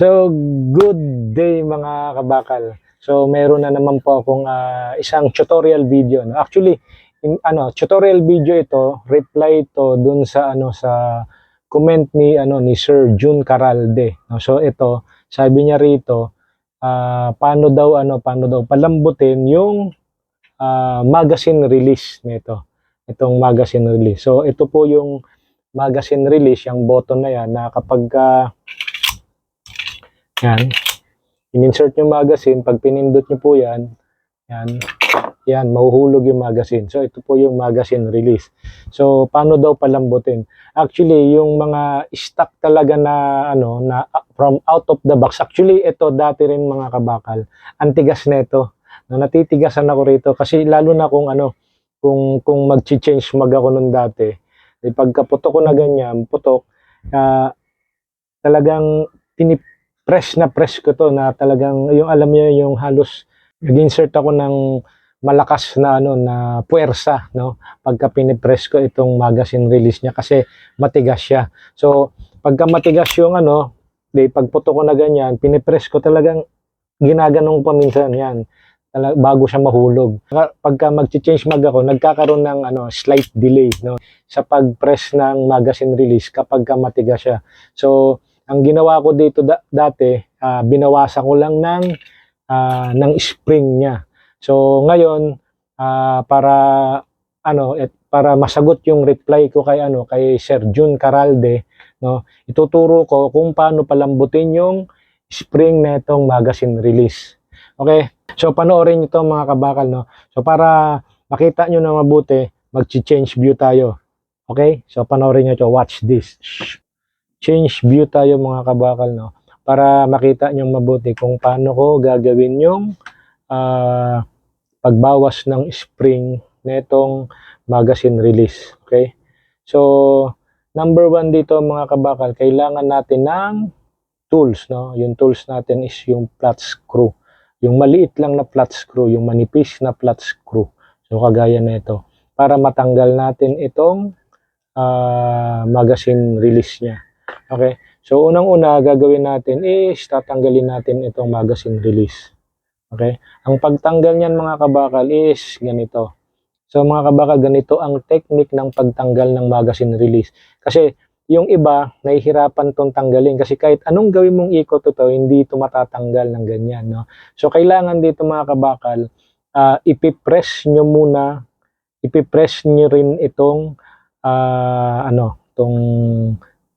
So, good day mga kabakal. So, meron na naman po akong ah, isang tutorial video. No? Actually, in, ano, tutorial video ito, reply ito dun sa ano sa comment ni ano ni Sir June Caralde. No? So, ito, sabi niya rito, ah, paano daw ano, paano daw palambutin yung ah, magazine release nito. Itong magazine release. So, ito po yung magazine release, yung button na yan na kapag ah, yan. In-insert yung magazine. Pag pinindot nyo po yan, yan, yan, mahuhulog yung magazine. So, ito po yung magazine release. So, paano daw palambutin? Actually, yung mga stock talaga na, ano, na uh, from out of the box. Actually, ito dati rin mga kabakal. Antigas na ito. No, natitigasan ako rito. Kasi lalo na kung ano, kung, kung mag-change mag ako nun dati. Eh, pagkaputok ko na ganyan, putok, ah, talagang pinip press na press ko to na talagang yung alam niyo yung halos nag-insert ako ng malakas na ano na puwersa no pagka pinipress ko itong magazine release niya kasi matigas siya. So pagka matigas yung ano, di pagputo ko na ganyan, pinipress ko talagang ginaganong pa minsan yan bago siya mahulog. Pagka mag-change mag ako, nagkakaroon ng ano slight delay no sa pag-press ng magazine release kapag ka matigas siya. So ang ginawa ko dito da- dati, ah, binawasan ko lang ng ah, ng spring niya. So ngayon ah, para ano et, para masagot yung reply ko kay ano kay Sir June Caralde, no, ituturo ko kung paano palambutin yung spring na itong magazine release. Okay? So panoorin niyo to mga kabakal no. So para makita niyo na mabuti, mag-change view tayo. Okay? So panoorin niyo to, watch this. Change view tayo mga kabakal no? Para makita nyo mabuti kung paano ko gagawin yung ah, pagbawas ng spring netong magazine release okay? So number one dito mga kabakal kailangan natin ng tools no? Yung tools natin is yung flat screw. Yung maliit lang na flat screw yung manipis na flat screw. So kagaya nito. Para matanggal natin itong ah, magazine release niya Okay. So, unang-una, gagawin natin is tatanggalin natin itong magazine release. Okay. Ang pagtanggal niyan mga kabakal is ganito. So, mga kabakal, ganito ang technique ng pagtanggal ng magazine release. Kasi, yung iba, nahihirapan tong tanggalin. Kasi kahit anong gawin mong ikot ito, hindi ito matatanggal ng ganyan. No? So, kailangan dito mga kabakal, ah, ipipress nyo muna, ipipress nyo rin itong, ah, ano, itong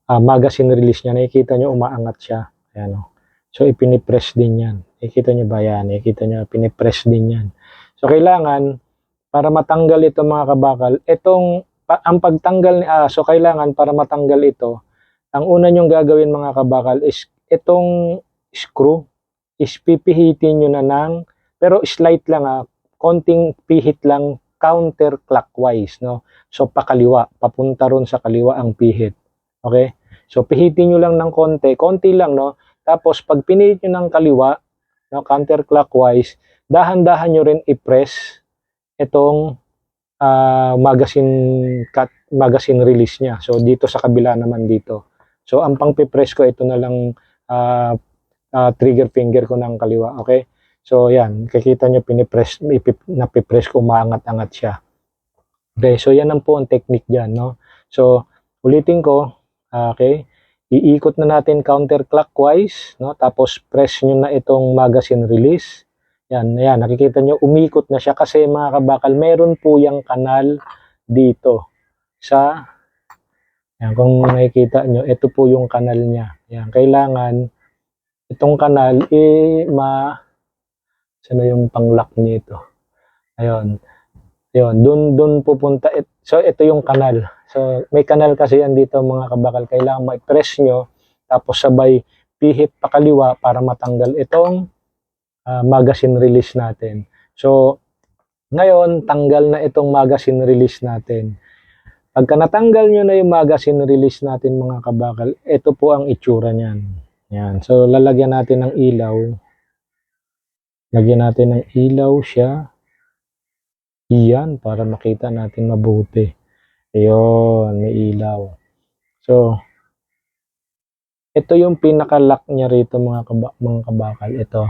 ah, magazine release niya, nakikita nyo umaangat siya. Ayan o. So, ipinipress din yan. Nakikita nyo ba yan? Nakikita nyo, pinipress din yan. So, kailangan, para matanggal ito mga kabakal, itong, pa, ang pagtanggal ni, ah, so kailangan para matanggal ito, ang una nyong gagawin mga kabakal is, itong screw, is pipihitin nyo na ng, pero slight lang ah, konting pihit lang counterclockwise, no? So, pakaliwa, papunta ron sa kaliwa ang pihit. Okay? So, pihitin nyo lang ng konti. Konti lang, no? Tapos, pag pinihit nyo ng kaliwa, no, counterclockwise, dahan-dahan nyo rin i-press itong ah, magazine cut, magazine release niya. So, dito sa kabila naman dito. So, ang pang press ko, ito na lang ah, ah, trigger finger ko ng kaliwa. Okay? So, yan. Kikita nyo, pinipress, ipip- napipress ko, umaangat-angat siya. Okay? So, yan ang po ang technique dyan, no? So, ulitin ko, Okay? Iikot na natin counterclockwise, no? Tapos press nyo na itong magazine release. Yan, yan, nakikita nyo, umikot na siya kasi mga kabakal, meron po yung kanal dito sa yan, kung nakikita nyo, ito po yung kanal niya. Yan, kailangan itong kanal, eh, ma, sino yung panglock niya ito? Ayun. Ayun, dun, dun pupunta. It, so, ito yung kanal. So, may kanal kasi yan dito mga kabakal. Kailangan ma-press nyo, tapos sabay pihit pakaliwa para matanggal itong ah, magazine release natin. So, ngayon, tanggal na itong magazine release natin. Pagka natanggal nyo na yung magazine release natin mga kabakal, ito po ang itsura niyan. Yan. So, lalagyan natin ng ilaw. Lagyan natin ng ilaw siya. Iyan, para makita natin mabuti. Ayun, may ilaw. So, ito yung pinaka-lock niya rito mga, kaba, mga kabakal. Ito,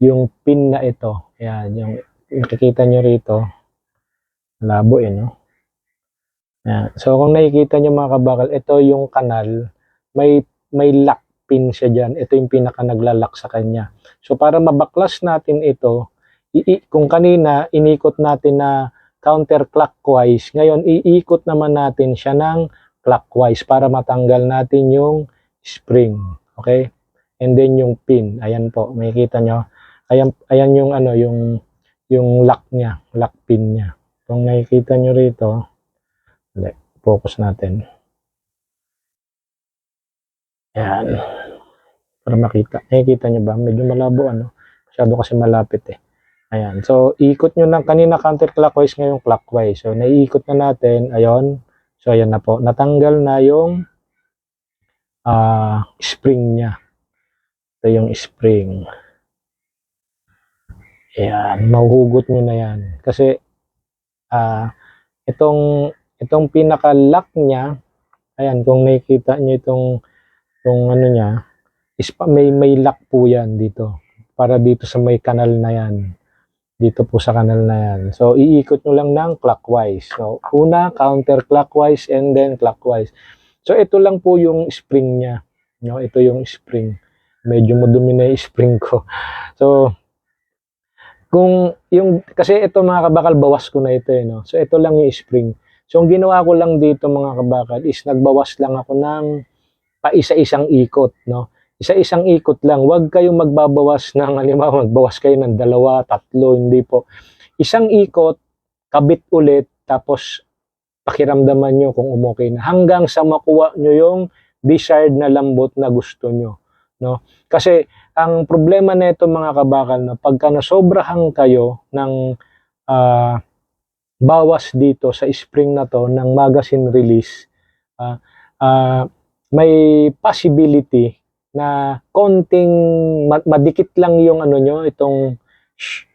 yung pin na ito. Ayan, yung nakikita nyo rito. Labo eh, no? Ayan. So, kung nakikita nyo mga kabakal, ito yung kanal. May, may lock pin siya dyan. Ito yung pinaka naglalak sa kanya. So, para mabaklas natin ito, i- kung kanina inikot natin na counterclockwise, ngayon iikot naman natin siya ng clockwise para matanggal natin yung spring. Okay? And then yung pin. Ayan po, makikita nyo. Ayan, ayan yung ano, yung yung lock niya, lock pin niya. Kung nakikita nyo rito, focus natin. Ayan. Para makita. Nakikita nyo ba? Medyo malabo ano. Masyado kasi malapit eh. Ayan. So, ikot nyo ng kanina counterclockwise ngayon clockwise. So, naiikot na natin. Ayon. So, ayan na po. Natanggal na yung ah spring niya. Ito yung spring. Ayan. Mahuhugot nyo na yan. Kasi, ah itong, itong pinaka-lock niya, ayan, kung nakikita nyo itong, itong ano niya, is may, may lock po yan dito. Para dito sa may kanal na yan dito po sa kanal na yan. So, iikot nyo lang ng clockwise. So, una, counterclockwise and then clockwise. So, ito lang po yung spring niya. No, ito yung spring. Medyo madumi na yung spring ko. So, kung yung, kasi ito mga kabakal, bawas ko na ito eh, no? So, ito lang yung spring. So, ang ginawa ko lang dito mga kabakal is nagbawas lang ako ng pa isa-isang ikot, no? Isa-isang ikot lang. Huwag kayong magbabawas ng, halimbawa, magbawas kayo ng dalawa, tatlo, hindi po. Isang ikot, kabit ulit, tapos pakiramdaman nyo kung umokay na. Hanggang sa makuha nyo yung desired na lambot na gusto nyo. No? Kasi, ang problema na ito mga kabakal, no, pagka nasobrahan kayo ng ah, bawas dito sa spring na to ng magazine release, ah, ah, may possibility na konting ma- madikit lang yung ano nyo, itong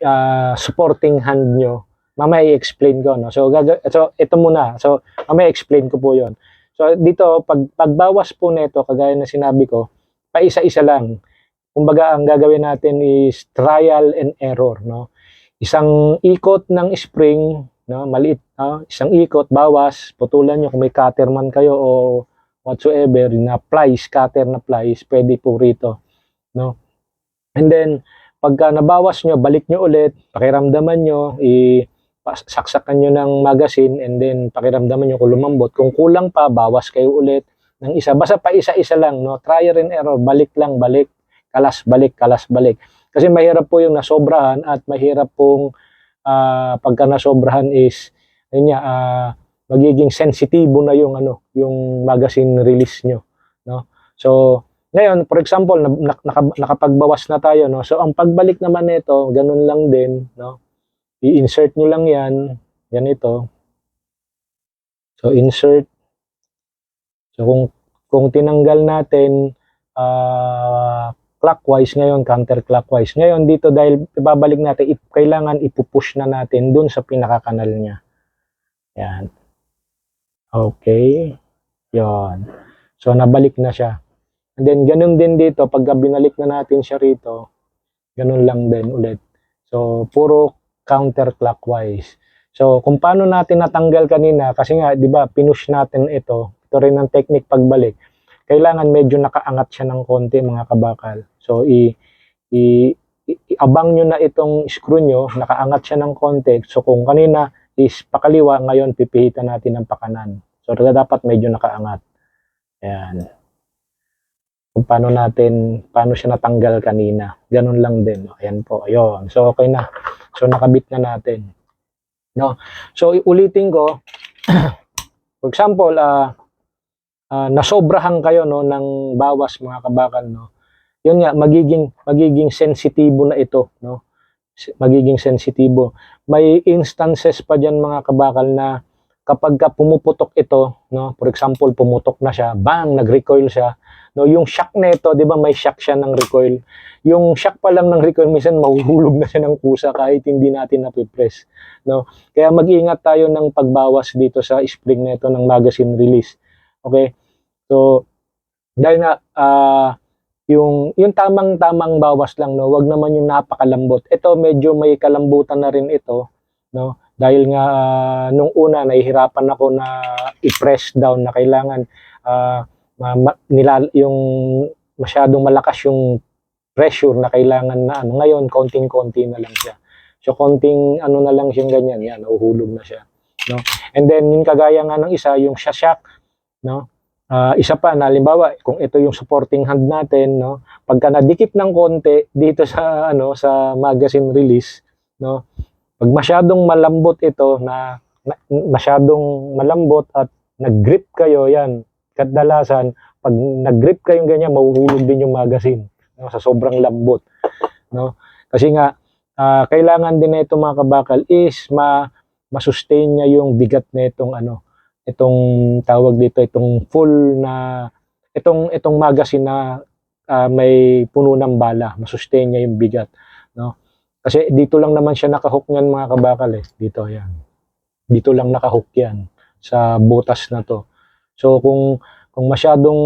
ah, supporting hand nyo. Mamaya i-explain ko, no? So, so, ito muna. So, mamaya explain ko po yon So, dito, pag, pagbawas po nito, kagaya na sinabi ko, paisa-isa lang. Kumbaga, ang gagawin natin is trial and error, no? Isang ikot ng spring, no? Maliit, no? Isang ikot, bawas, putulan nyo kung may cutter man kayo o whatsoever na plies, cutter na plies, pwede po rito. No? And then, pagka nabawas nyo, balik nyo ulit, pakiramdaman nyo, i saksakan nyo ng magazine and then pakiramdaman nyo kung lumambot. Kung kulang pa, bawas kayo ulit ng isa. Basta pa isa-isa lang, no? Trial and error, balik lang, balik, kalas, balik, kalas, balik. Kasi mahirap po yung nasobrahan at mahirap pong ah, pagka nasobrahan is, yun nga, ah, magiging sensitibo na yung ano, yung magazine release nyo, no? So, ngayon, for example, na, naka- nakapagbawas na tayo, no? So, ang pagbalik naman nito, ganun lang din, no? I-insert nyo lang yan, ganito. So, insert. So, kung, kung tinanggal natin, ah, clockwise ngayon, counterclockwise. Ngayon, dito dahil ibabalik natin, ip, kailangan ipupush na natin dun sa pinakakanal niya. Yan. Okay. Yon. So, nabalik na siya. And then, ganun din dito, pagka binalik na natin siya rito, ganun lang din ulit. So, puro counterclockwise. So, kung paano natin natanggal kanina, kasi nga, di ba, pinush natin ito, ito rin ang technique pagbalik. Kailangan medyo nakaangat siya ng konti, mga kabakal. So, i, i, i- abang nyo na itong screw nyo, nakaangat siya ng konti. So, kung kanina, is pakaliwa, ngayon pipihitan natin ng pakanan. So dapat medyo nakaangat. Ayan. Kung paano natin, paano siya natanggal kanina. Ganun lang din. Ayan po, ayun. So okay na. So nakabit na natin. No? So ulitin ko, for example, ah ah, nasobrahan kayo no ng bawas mga kabakal no. Yun nga magiging magiging sensitibo na ito no. Magiging sensitibo may instances pa diyan mga kabakal na kapag ka pumuputok ito, no, for example, pumutok na siya, bang, nag-recoil siya, no, yung shock nito, 'di ba, may shock siya ng recoil. Yung shock pa lang ng recoil minsan mahuhulog na siya ng kusa kahit hindi natin napipress, no. Kaya mag-ingat tayo ng pagbawas dito sa spring nito ng magazine release. Okay? So, Dahil nga, ah, yung, yung tamang-tamang bawas lang, no? Wag naman yung napakalambot. Ito, medyo may kalambutan na rin ito, no? Dahil nga, ah, nung una, nahihirapan ako na i-press down na kailangan, ah, ma- nilal- yung masyadong malakas yung pressure na kailangan na ano. Ngayon, konting-konti na lang siya. So, konting ano na lang siyang ganyan, yan, nahuhulog na siya. No? And then, yung kagaya nga ng isa, yung shashak, no? Ah, isa pa, na halimbawa, kung ito yung supporting hand natin, no? Pagka nadikit ng konti dito sa ano sa magazine release, no? Pag masyadong malambot ito na, na masyadong malambot at nag-grip kayo, yan. Kadalasan, pag nag-grip kayong ganyan, mahuhulog din yung magazine no? sa sobrang lambot, no? Kasi nga ah, kailangan din na ito mga kabakal is ma ma-sustain niya yung bigat na itong ano, itong tawag dito, itong full na itong itong magazine na ah, may puno ng bala, ma-sustain niya yung bigat, no? Kasi dito lang naman siya nakahook niyan mga kabakal eh, dito yan. Dito lang nakahook yan sa butas na to. So kung kung masyadong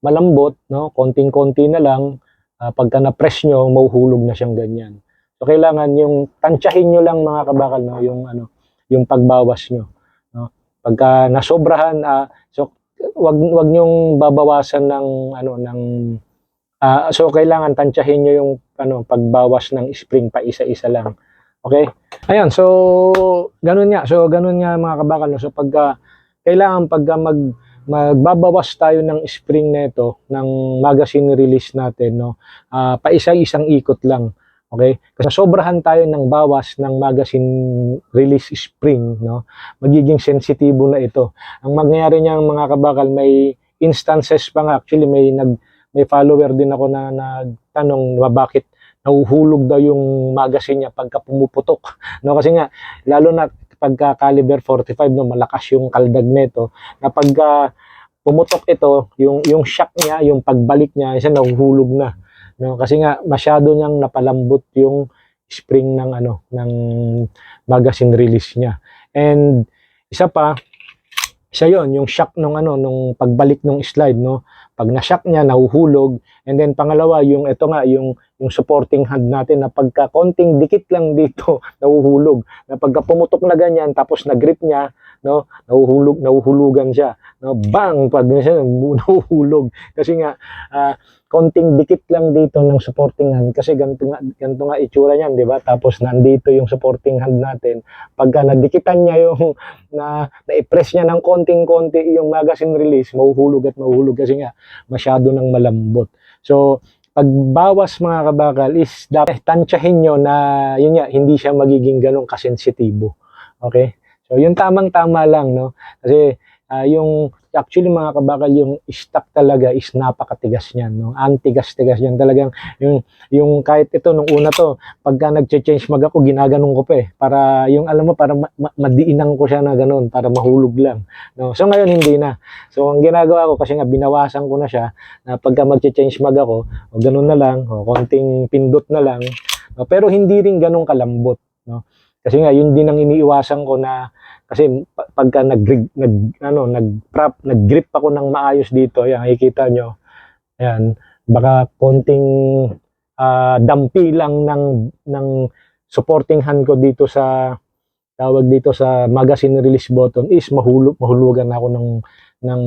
malambot, no, konting-konti na lang, ah, pagka na-press nyo, mahuhulog na siyang ganyan. So kailangan yung tansyahin nyo lang mga kabakal no, yung ano, yung pagbawas nyo. Pagka nasobrahan ah, so wag wag nyong babawasan ng ano ng ah, so kailangan tansyahin nyo yung ano pagbawas ng spring pa isa-isa lang. Okay? Ayun, so ganun nga. So ganun nga mga kabakal no. So pagka kailangan pagka mag magbabawas tayo ng spring nito ng magazine release natin no ah, paisa-isang ikot lang okay? Kasi sobrahan tayo ng bawas ng magazine release spring no? Magiging sensitibo na ito. Ang mangyayari niyan mga kabakal may instances pa nga. Actually may nag may follower din ako na nagtanong na bakit nahuhulog daw yung magazine niya pagka pumuputok no? Kasi nga lalo na pagka caliber 45 no? Malakas yung kaldag nito na pagka pumutok ito yung yung shock niya yung pagbalik niya isa nahuhulog na no kasi nga masyado niyang napalambot yung spring ng ano ng magazine release niya. And isa pa isa yon yung shock nung ano nung pagbalik nung slide no pag na-shock niya nahuhulog. And then pangalawa yung ito nga yung yung supporting hand natin na pagka konting dikit lang dito nahuhulog. Na pagka pumutok na ganyan tapos na-grip niya no nahuhulog nahuhulugan siya no bang pag siya nahuhulog. Kasi nga ah, konting dikit lang dito ng supporting hand kasi ganito nga ganito nga itsura niyan di ba? Tapos nandito yung supporting hand natin. Pagka nadikitan niya yung na na-press niya ng konting-konti yung magazine release mahuhulog at mahuhulog. Kasi nga masyado nang malambot so pagbawas mga kabakal is dapat tansyahin nyo na yun nga, hindi siya magiging ganong kasensitibo. Okay? So, yung tamang-tama lang, no? Kasi, ah, yung, actually mga kabakal, yung stock talaga is napakatigas niyan, no? Ang tigas-tigas niyan. Talagang, yung, yung kahit ito, nung una to, pagka nag-change mag ako, ginaganong ko pa eh. Para, yung alam mo, para ma- ma- madiinang ko siya na ganun, para mahulog lang. No? So, ngayon, hindi na. So, ang ginagawa ko, kasi nga, binawasan ko na siya, na pagka mag-change mag ako, o ganun na lang, o konting pindot na lang, no? pero hindi rin ganun kalambot. No? Kasi nga, yun din ang iniiwasan ko na kasi pa- pagka nag nag ano nag prop nag grip ako ng maayos dito yan nakikita nyo. Ayan baka konting ah, dampi lang ng ng supporting hand ko dito sa tawag dito sa magazine release button is mahulog mahulugan ako ng ng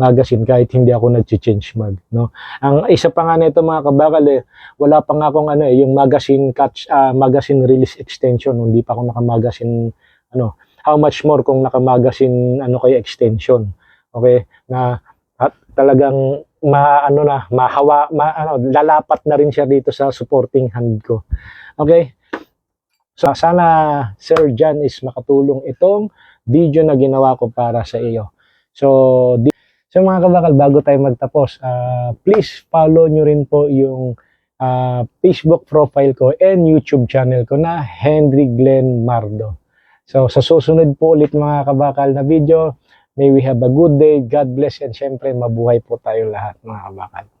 magazine kahit hindi ako nag-change mag no? Ang isa pa nga nito mga kabakal eh wala pa nga akong ano eh yung magazine catch ah, magazine release extension. Hindi pa ako naka-magazine ano how much more kung naka-magazine ano kayo extension? Okay? Na at talagang ma ano na mahawa ma, ano lalapat na rin siya dito sa supporting hand ko. Okay? So sana Sir John is makatulong itong video na ginawa ko para sa iyo. So di, so mga kabakal bago tayo magtapos ah, please follow nyo rin po yung ah, Facebook profile ko and YouTube channel ko na Henry Glenn Mardo So, sa susunod po ulit mga kabakal na video, may we have a good day, God bless, and syempre mabuhay po tayo lahat mga kabakal.